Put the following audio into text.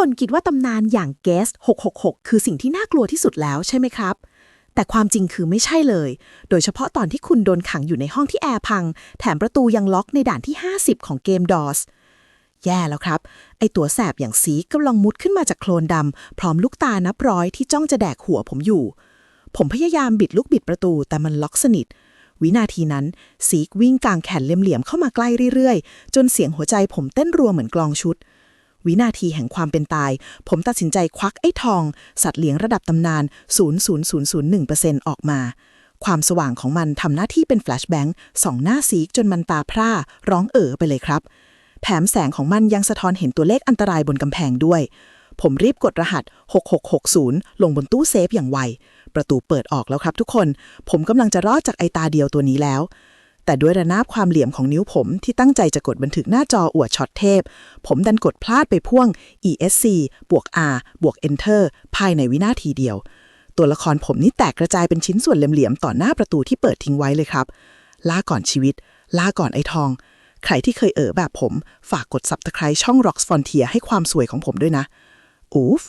คนคิดว่าตำนานอย่าง Guest 666 คือสิ่งที่น่ากลัวที่สุดแล้วใช่ไหมครับ แต่ความจริงคือไม่ใช่เลย โดยเฉพาะตอนที่คุณโดนขังอยู่ในห้องที่แอร์พัง แถมประตูยังล็อกในด่านที่ 50 ของเกม DOS แย่แล้วครับ ไอตัวแสบอย่างซีกำลังมุดขึ้นมาจากโคลนดำ พร้อมลูกตานับร้อยที่จ้องจะแดกหัวผมอยู่ ผมพยายามบิดลูกบิดประตูแต่มันล็อกสนิท วินาทีนั้นซีกวิ่งกลางแขนเหลี่ยมๆเข้ามาใกล้เรื่อยๆ จนเสียงหัวใจผมเต้นรัวเหมือนกลองชุด วินาทีแห่งความเป็นตาย ผมตัดสินใจควักไอ้ทอง สัตว์เลี้ยงระดับตำนาน 0.0001%ออกมา ความสว่างของมันทำหน้าที่เป็นแฟลชแบงค์ส่องหน้าซีกจนมันตาพร่า ร้องเอ๋อไปเลยครับแถมแสงของมันยังสะท้อนเห็นตัวเลขอันตรายบนกำแพงด้วย ผมรีบกดรหัส 6660 ลงบนตู้เซฟอย่างไว ประตูเปิดออกแล้วครับทุกคน ผมกำลังจะรอดจากไอตาเดียวตัวนี้แล้ว แต่ด้วยระนาบความเหลี่ยมของนิ้วผมที่ตั้งใจจะกดบันทึกหน้าจออวดช็อตเทพ ผมดันกดพลาดไปพ่วง ESC บวก R บวก Enter ภายในวินาทีเดียว ตัวละครผมนี่แตกกระจายเป็นชิ้นส่วนเหลี่ยมๆต่อหน้าประตูที่เปิดทิ้งไว้เลยครับ ลาก่อนชีวิต ลาก่อนไอทอง ใครที่เคยเออแบบผม ฝากกด Subscribe ช่อง Rocks Frontier ให้ความสวยของผมด้วยนะ อูฟ